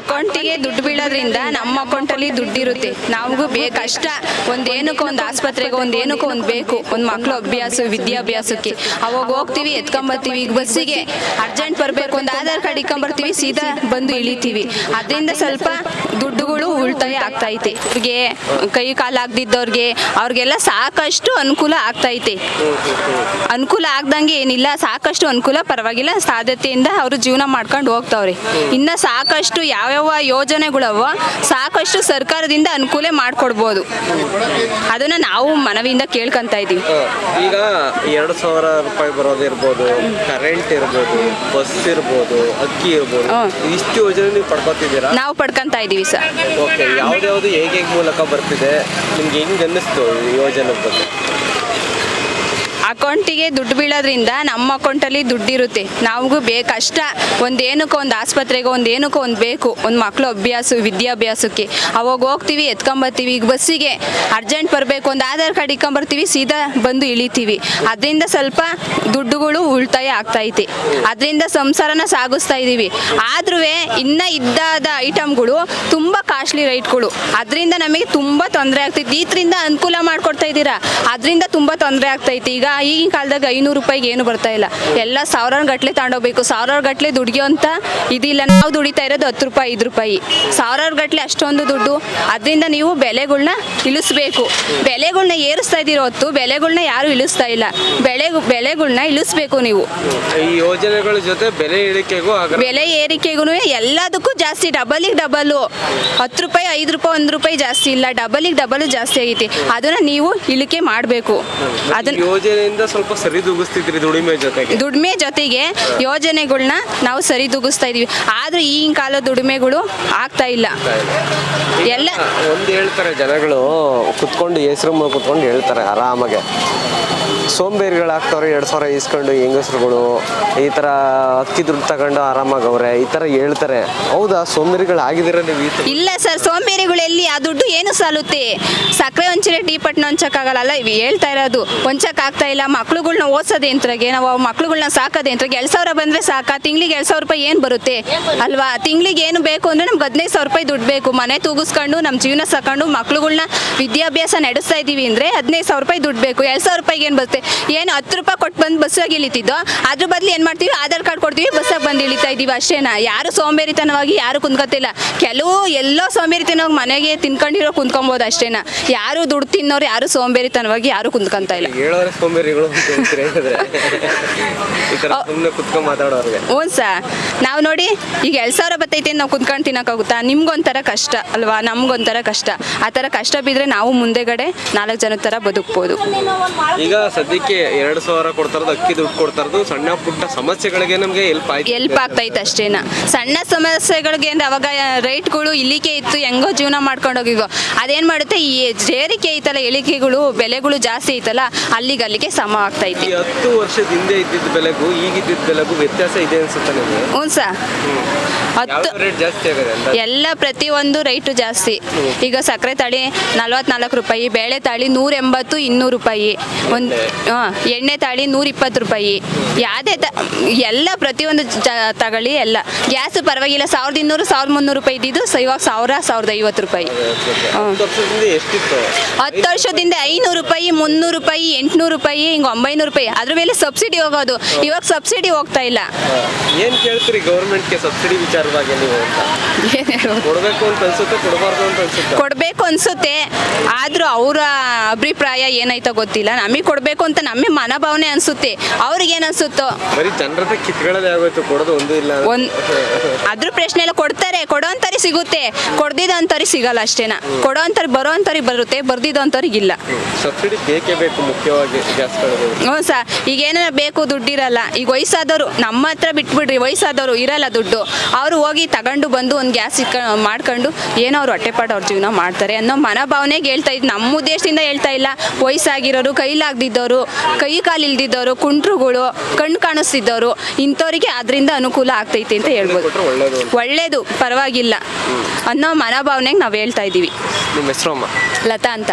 ಅಕೌಂಟಿಗೆ ದುಡ್ಡು ಬೀಳೋದ್ರಿಂದ ನಮ್ಮ ಅಕೌಂಟಲ್ಲಿ ದುಡ್ಡಿರುತ್ತೆ ನಮಗೂ ಬೇಕು ಕಷ್ಟ. ಒಂದು ಏನಕ್ಕೋ ಒಂದು ಆಸ್ಪತ್ರೆಗೆ ಒಂದು ಏನಕ್ಕೋ ಒಂದು ಬೇಕು. ಒಂದು ಮಕ್ಕಳು ಅಭ್ಯಾಸ, ವಿದ್ಯಾಭ್ಯಾಸಕ್ಕೆ. ಅವಾಗ ಹೋಗ್ತೀವಿ, ಎತ್ಕೊಂಬರ್ತೀವಿ, ಈಗ ಬಸ್ಸಿಗೆ ಅರ್ಜೆಂಟ್ ಬರಬೇಕು. ಒಂದು ಆಧಾರ್ ಕಾರ್ಡ್ ಇಟ್ಕೊಂಬರ್ತೀವಿ, ಸೀದಾ ಬಂದು ಇಳಿತೀವಿ. ಅದರಿಂದ ಸ್ವಲ್ಪ ದುಡ್ಡುಗಳು ಉಳಿತಾಯ ಆಗ್ತೈತೆ. ಅವ್ರಿಗೆ ಕೈ ಕಾಲು ಆಗದಿದ್ದವ್ರಿಗೆ ಅವ್ರಿಗೆಲ್ಲ ಸಾಕಷ್ಟು ಅನುಕೂಲ ಆಗ್ತೈತೆ. ಅನುಕೂಲ ಆಗ್ದಂಗೆ ಏನಿಲ್ಲ. ಸಾಕಷ್ಟು ಅನುಕೂಲ ಪರವಾಗಿಲ್ಲ. ಸಾಧ್ಯತೆಯಿಂದ ಅವರು ಜೀವನ ಮಾಡ್ಕೊಂಡು ಹೋಗ್ತಾವ್ರೆ. ಇನ್ನು ಸಾಕಷ್ಟು ಯಾವ್ಯಾವ ಯೋಜನೆಗಳವ ಸಾಕಷ್ಟು ಸರ್ಕಾರದಿಂದ ಅನುಕೂಲ ಮಾಡಿಕೊಡ್ಬೋದು. ಅದನ್ನ ನಾವು ಮನವಿಯಿಂದ ಕೇಳ್ಕೊಂತ ಇದ್ದೀವಿ. ಈಗ ಎರಡು ಸಾವಿರ ರೂಪಾಯಿ ಬರೋದಿರ್ಬೋದು ಕರೆಂಟ್ ಇರ್ಬೋದು ಬಸ್ ಇರ್ಬೋದು ಅಕ್ಕಿ ಇರ್ಬೋದು. ಇಷ್ಟು ಯೋಜನೆ ನೀವು ಪಡ್ಕೊತಿದ್ದೀರಾ? ನಾವು ಪಡ್ಕೊಂತ ಇದ್ದೀವಿ ಸರ್. ಓಕೆ ಯಾವ್ದು ಹೇಗೆ ಹೇಗೆ ಮೂಲಕ ಬರ್ತಿದೆ? ನಿಮ್ಗೆ ಹೆಂಗ್ ಅನ್ನಿಸ್ತು ಯೋಜನೆ ಬಗ್ಗೆ? ಅಕೌಂಟಿಗೆ ದುಡ್ಡು ಬೀಳೋದ್ರಿಂದ ನಮ್ಮ ಅಕೌಂಟಲ್ಲಿ ದುಡ್ಡಿರುತ್ತೆ. ನಮಗೂ ಬೇ ಕಷ್ಟ. ಒಂದು ಏನಕ್ಕೋ ಒಂದು ಆಸ್ಪತ್ರೆಗೆ ಒಂದು ಏನಕ್ಕೋ ಒಂದು ಬೇಕು. ಒಂದು ಮಕ್ಕಳು ಅಭ್ಯಾಸ, ವಿದ್ಯಾಭ್ಯಾಸಕ್ಕೆ. ಅವಾಗ ಹೋಗ್ತೀವಿ, ಎತ್ಕೊಂಬರ್ತೀವಿ, ಈಗ ಬಸ್ಸಿಗೆ ಅರ್ಜೆಂಟ್ ಬರಬೇಕು ಒಂದು ಆಧಾರ್ ಕಾರ್ಡ್ ಇಕ್ಕೊಂಬರ್ತೀವಿ ಸೀದಾ ಬಂದು ಇಳಿತೀವಿ. ಅದರಿಂದ ಸ್ವಲ್ಪ ದುಡ್ಡುಗಳು ಉಳಿತಾಯ ಆಗ್ತೈತೆ. ಅದರಿಂದ ಸಂಸಾರನ ಸಾಗಿಸ್ತಾ ಇದ್ದೀವಿ ಆದ್ರೂ ಇನ್ನ ಇದ್ದಾದ ಐಟಮ್ಗಳು ತುಂಬ ಕಾಸ್ಟ್ಲಿ ರೈಟ್ಗಳು. ಅದರಿಂದ ನಮಗೆ ತುಂಬ ತೊಂದರೆ ಆಗ್ತೈತಿ. ಇದರಿಂದ ಅನುಕೂಲ ಮಾಡಿಕೊಡ್ತಾ ಇದ್ದೀರಾ? ಅದರಿಂದ ತುಂಬ ತೊಂದರೆ ಆಗ್ತೈತಿ. ಈಗ ಈಗಿನ ಕಾಲದಾಗ ಐನೂರು ರೂಪಾಯಿಗೆ ಏನು ಬರ್ತಾ ಇಲ್ಲ. ಎಲ್ಲ ಸಾವಿರಾರು ಗಟ್ಲೆ ತಗೊಂಡೋಗ್ಬೇಕು ಸಾವಿರಾರು ಗಟ್ಲೆ ದುಡಿಯೋ ಅಂತ ಇದಿಲ್ಲ. ನಾವು ದುಡಿತಾ ಇರೋದು ಹತ್ತು ರೂಪಾಯಿ ಐದು ರೂಪಾಯಿ. ಸಾವಿರಾರು ಗಟ್ಲೆ ಅಷ್ಟೊಂದು ದುಡ್ಡು. ಅದರಿಂದ ನೀವು ಬೆಲೆಗಳನ್ನ ಇಳಿಸ್ಬೇಕು. ಬೆಲೆಗಳನ್ನ ಏರಿಸ್ತಾ ಇದ್ದೀರೋ ಹೊತ್ತು ಬೆಲೆಗಳನ್ನ ಯಾರು ಇಳಿಸ್ತಾ ಇಲ್ಲ. ಬೆಳೆ ಬೆಲೆಗಳ್ನ ಇಳಿಸ್ಬೇಕು ನೀವು. ಈ ಯೋಜನೆಗಳ ಜೊತೆ ಬೆಲೆ ಇಳಿಕೆಗೂ ಬೆಲೆ ಏರಿಕೆಗೂ ಎಲ್ಲದಕ್ಕೂ ಜಾಸ್ತಿ. ಡಬಲಿಗೆ ಡಬಲು ಹತ್ತು ರೂಪಾಯಿ ಐದು ರೂಪಾಯಿ ಒಂದು ರೂಪಾಯಿ ಜಾಸ್ತಿ ಇಲ್ಲ. ಡಬಲಿಗೆ ಡಬಲ್ ಜಾಸ್ತಿ ಆಗೈತಿ. ಅದನ್ನ ನೀವು ಇಳಿಕೆ ಮಾಡಬೇಕು. ಅದನ್ನ ಯೋಜನೆಯಿಂದ ಸ್ವಲ್ಪ ಸರಿದೂಗಿಸ್ತಿದ್ರಿ ದುಡಿಮೆ ಜೊತೆಗೆ? ದುಡಿಮೆ ಜೊತೆಗೆ ಯೋಜನೆಗಳನ್ನ ನಾವು ಸರಿದೂಗಿಸ್ತಾ ಇದೀವಿ. ಆದ್ರೆ ಈಗಿನ ಕಾಲ ದುಡಿಮೆಗಳು ಆಗ್ತಾ ಇಲ್ಲ. ಎಲ್ಲ ಒಂದು ಹೇಳ್ತಾರೆ ಜನಗಳು ಕುತ್ಕೊಂಡು ಹೆಸರು ಕುತ್ಕೊಂಡು ಹೇಳ್ತಾರೆ ಆರಾಮಾಗೆ. ಸೋಂಬೇರಿಗಳಾಗ್ತವ್ರೆ, ಎರಡು ಸಾವಿರ ಇಸ್ಕೊಂಡು ಹೆಂಗಸ್ರುಗಳು. ಈ ಥರ ಅಕ್ಕಿ ದುಡ್ಡು ತಗೊಂಡು ಆರಾಮಾಗವ್ರೆ ಈ ಥರ ಹೇಳ್ತಾರೆ. ಹೌದಾ, ಸೋಂಬೇರಿಗಳಾಗಿದ್ದೀರ ನೀವು ಈ ಥರ ಇಲ್ಲ ಸರ್ ಸೋಂಬೇರಿಗಳು ಎಲ್ಲಿ ಆ ದುಡ್ಡು ಏನು ಸಾಲುತ್ತೆ? ಸಕ್ಕರೆ ಒಂಚೂರೆ ಟೀ ಪಟ್ನ ಹೊಂಚಕ್ಕಾಗಲ್ಲ ಅಲ್ಲ, ಇವ್ ಹೇಳ್ತಾ ಇರೋದು. ಆಗ್ತಾ ಇಲ್ಲ, ಮಕ್ಳುಗಳ್ನ ಎಂತ್ರಗೆ ನಾವು ಮಕ್ಳುಗಳ್ನ ಸಾಕೋದು ಎಂತ್ರಾಗೆ ಎರಡು ಸಾವಿರ ಬಂದ್ರೆ ಸಾಕಾ? ತಿಂಗ್ಳಿಗೆ ಎರಡು ಸಾವಿರ ರೂಪಾಯಿ ಏನು ಬರುತ್ತೆ? ಅಲ್ವಾ? ತಿಂಗ್ಳಿಗೆ ಏನು ಬೇಕು ಅಂದ್ರೆ ನಮ್ಗೆ ಹದಿನೈದು ಸಾವಿರ ರೂಪಾಯಿ ದುಡ್ಡು ಬೇಕು. ಮನೆ ತೂಗಿಸ್ಕೊಂಡು ನಮ್ಮ ಜೀವನ ಸಾಕೊಂಡು, ಮಕ್ಳುಗಳ್ನ ವಿದ್ಯಾಭ್ಯಾಸ ನಡೆಸ್ತಾ ಇದೀವಿ ಅಂದ್ರೆ ಹದಿನೈದು ಸಾವಿರ ರೂಪಾಯಿ ದುಡ್ಡು ಬೇಕು. ಎರಡು ಸಾವಿರ ರೂಪಾಯಿಗೆ ಏನು ಬರುತ್ತೆ ಏನು ಹತ್ತು ರೂಪಾಯಿ ಕೊಟ್ಟು ಬಂದು ಬಸ್ಸಾಗಿ ಇಳಿತಿದ್ದೋ ಅದ್ರ ಬದಲು ಏನು ಮಾಡ್ತೀವಿ? ಆಧಾರ್ ಕಾರ್ಡ್ ಕೊಡ್ತೀವಿ ಬಸ್ಸಾಗಿ ಬಂದು ಇಳಿತಾ ಇದ್ದೀವಿ ಅಷ್ಟೇನಾ? ಯಾರು ಸೋಂಬೇರಿತನವಾಗಿ ಯಾರು ಕುಂತ್ಕೊತಿಲ್ಲ ಕೆಲವು ಎಲ್ಲೋ ಸೋಂಬೇರಿತನವಾಗಿ ಮನೆಗೆ ತಿನ್ಕೊಂಡಿರೋ ಕುಂತ್ಕೊಬೋದು ಅಷ್ಟೇನಾ? ಯಾರು ದುಡ್ಡು ತಿನ್ನೋರು ಯಾರು ಸೋಂಬೇರಿತನವಾಗಿ ಯಾರು ಕುಂತ್ಕೊಂತ ಇಲ್ಲ. ಸೋಂಬೇರಿಗಳು ಹ್ಞೂ ಸರ್ ನಾವು ನೋಡಿ ಈಗ ಎರಡು ಸಾವಿರ ಬತ್ತೈತೆ ನಾವು ಕುಂತ್ಕೊಂಡು ತಿನ್ನೋಕ್ಕಾಗುತ್ತಾ? ನಿಮ್ಗೊಂಥರ ಕಷ್ಟ ಅಲ್ವಾ? ನಮ್ಗೊಂಥರ ಕಷ್ಟ. ಆ ಥರ ಕಷ್ಟ ಬಿದ್ದರೆ ನಾವು ಮುಂದೆಗಡೆ ನಾಲ್ಕು ಜನದ ಥರ ಬದುಕ್ಬೋದು. ಈಗ ಸದ್ಯಕ್ಕೆ ಎರಡು ಸಾವಿರ ಕೊಡ್ತಾರದು ಅಕ್ಕಿ ದುಡ್ಡು ಕೊಡ್ತಾರದು ಸಣ್ಣ ಪುಟ್ಟ ಸಮಸ್ಯೆಗಳಿಗೆ ನಮಗೆ ಹೆಲ್ಪ್ ಆಯ್ತು. ಎಲ್ಪ್ ಆಗ್ತೈತೆ ಅಷ್ಟೇನ. ಸಣ್ಣ ಸಮಸ್ಯೆಗಳಿಗೆ ಅಂದ್ರೆ ಅವಾಗ ರೈಟ್ಗಳು ಇಳಿಕೆ ಇತ್ತು ಹೆಂಗೋ ಜೀವನ ಮಾಡ್ಕೊಂಡು ಹೋಗಿಗೋ ಅದೇನ್ ಮಾಡುತ್ತೆ ಈ ಏರಿಕೆ ಐತಲ್ಲ ಇಳಿಕೆಗಳು ಬೆಲೆಗಳು ಜಾಸ್ತಿ ಐತಲ್ಲ ಅಲ್ಲಿಗೆ ಅಲ್ಲಿಗೆ ಸಮ ಆಗ್ತೈತಿ. ಈ ಹತ್ತು ವರ್ಷದ ಹಿಂದೆ ಇದ್ದಿದ್ದ ಬೆಲೆಗೂ ಈಗ ಇದ್ದಿದ್ದ ಬೆಲೆಗೂ ವ್ಯತ್ಯಾಸ ಇದೆ ಅನ್ಸುತ್ತೆ ನಿಮಗೆ? ಹ್ಞೂ ಸರ್. ಹತ್ತು ರೇಟ್ ಜಾಸ್ತಿ ಆಗಿದೆ ಎಲ್ಲ ಪ್ರತಿಯೊಂದು ರೈಟು ಜಾಸ್ತಿ. ಈಗ ಸಕ್ಕರೆ ತಾಳಿ ನಲ್ವತ್ನಾಲ್ಕು ರೂಪಾಯಿ ಬೇಳೆ ತಾಳಿ ನೂರ ಎಂಬತ್ತು ಇನ್ನೂರು ರೂಪಾಯಿ. ಒಂದು ಹಾಂ ಎಣ್ಣೆ ತಾಳಿ ನೂರ ಇಪ್ಪತ್ತು ರೂಪಾಯಿ. ಯಾವುದೇ ತ ಎಲ್ಲ ಪ್ರತಿಯೊಂದು ಜ ತಗೊಳ್ಳಿ ಎಲ್ಲ. ಗ್ಯಾಸ್ ಪರವಾಗಿಲ್ಲ ಸಾವಿರದ ಇನ್ನೂರು ಸಾವಿರದ ಮುನ್ನೂರು ರೂಪಾಯಿ ಇದ್ದಿದ್ದು ಸ- ಇವಾಗ ಸಾವಿರ ಸಾವಿರದ ಐವತ್ತು ರೂಪಾಯಿ. ಹತ್ತು ವರ್ಷದಿಂದ ಎಷ್ಟಿತ್ತು? ಹತ್ತು ವರ್ಷದಿಂದ ಐನೂರು ರೂಪಾಯಿ ಮುನ್ನೂರು ರೂಪಾಯಿ ಎಂಟುನೂರು ರೂಪಾಯಿ ಹಿಂಗೆ ಒಂಬೈನೂರು ರೂಪಾಯಿ. ಅದ್ರ ಮೇಲೆ ಸಬ್ಸಿಡಿ ಹೋಗೋದು. ಇವಾಗ ಸಬ್ಸಿಡಿ ಹೋಗ್ತಾ ಇಲ್ಲ. ಏನ್ ಕೇಳ್ತೀರಿ ಗೌರ್ಮೆಂಟ್ಗೆ ಸಬ್ಸಿಡಿ ವಿಚಾರವಾಗಿ ನೀವು ಅಂತ? ಏನ್ ಹೇಳೋದು? ಕೊಡ್ಬೇಕು ಅಂತ ಅನ್ಸುತ್ತೆ ಕೊಡಬಾರ್ದು ಅಂತ ಅನ್ಸುತ್ತೆ? ಕೊಡಬೇಕು ಅನ್ಸುತ್ತೆ. ಆದ್ರೂ ಅವರ ಅಭಿಪ್ರಾಯ ಏನಾಯ್ತೋ ಗೊತ್ತಿಲ್ಲ. ನಮಗೆ ಕೊಡಬೇಕು ಅಂತ ನಮ್ಮ ಮನೋಭಾವನೆ ಅನ್ಸುತ್ತೆ. ಅವ್ರಿಗೆ ಏನನ್ಸುತ್ತೋ ಅನ್ಸುತ್ತೋ? ಬರೀ ಜನರತ್ರ ಕಿತ್ಕೊಳ್ಳೋದೇ ಆಗೋಯ್ತು ಕೊಡೋದು ಒಂದು ಇಲ್ಲ. ಒಂದ್ ಅದ್ರ ಪ್ರಶ್ನೆ ಎಲ್ಲ ಕೊಡ್ತಾರೆ. ಕೊಡೋ ಅಂತಾರಿ ಸಿಗುತ್ತೆ. ಕೊಡ್ದಿದ್ದ ಅಂತಾರಿ ಸಿಗಲ್ಲ ಅಷ್ಟೇನ. ಕೊಡೋ ಅಂತಾರಿ ಬರೋ ಅಂತಾರಿ ಬರುತ್ತೆ. ಬರ್ದಿದ ಅಂತವ್ರಿಗೆ ಇಲ್ಲ. ಸಬ್ಸಿಡಿ ಬೇಕೇ ಬೇಕು ಮುಖ್ಯವಾಗಿ ಗ್ಯಾಸ್ಗಳಿಗೆ ಹ್ಞೂ ಸರ್ ಈಗ ಏನಾರ ಬೇಕು ದುಡ್ಡಿರಲ್ಲ. ಈಗ ವಯಸ್ಸಾದವರು ನಮ್ಮ ಹತ್ರ ಬಿಟ್ಬಿಡ್ರಿ ವಯಸ್ಸಾದವರು ಇರಲ್ಲ ದುಡ್ಡು. ಅವರು ಹೋಗಿ ತಗೊಂಡು ಬಂದು ಒಂದು ಗ್ಯಾಸ್ ಇಕ್ಕ ಮಾಡ್ಕೊಂಡು ಏನೋ ಅವ್ರು ಹೊಟ್ಟೆಪಾಡು ಅವ್ರ ಜೀವನ ಮಾಡ್ತಾರೆ ಅನ್ನೋ ಮನೋಭಾವನೆಗೆ ಹೇಳ್ತಾ ಇದ್ದು ನಮ್ಮ ಉದ್ದೇಶದಿಂದ ಹೇಳ್ತಾ ಇಲ್ಲ. ವಯಸ್ಸಾಗಿರೋರು ಕೈಲಾಗ್ದಿದ್ದವರು ಕೈ ಕಾಲು ಇಲ್ದಿದ್ದವರು ಕುಂಟ್ರುಗಳು ಕಣ್ಣು ಕಾಣಿಸ್ತಿದ್ದವರು ಇಂಥವರಿಗೆ ಅದರಿಂದ ಅನುಕೂಲ ಆಗ್ತೈತಿ ಅಂತ ಹೇಳ್ಬೋದು. ಒಳ್ಳೇದು ಪರವಾಗಿಲ್ಲ. ಅನ್ನೋ ಮನೋಭಾವನೆಗೆ ನಾವು ಹೇಳ್ತಾ ಇದ್ದೀವಿ. ನಿಮ್ಮ ಹೆಸರು ಅಮ್ಮ? ಲತಾ ಅಂತ.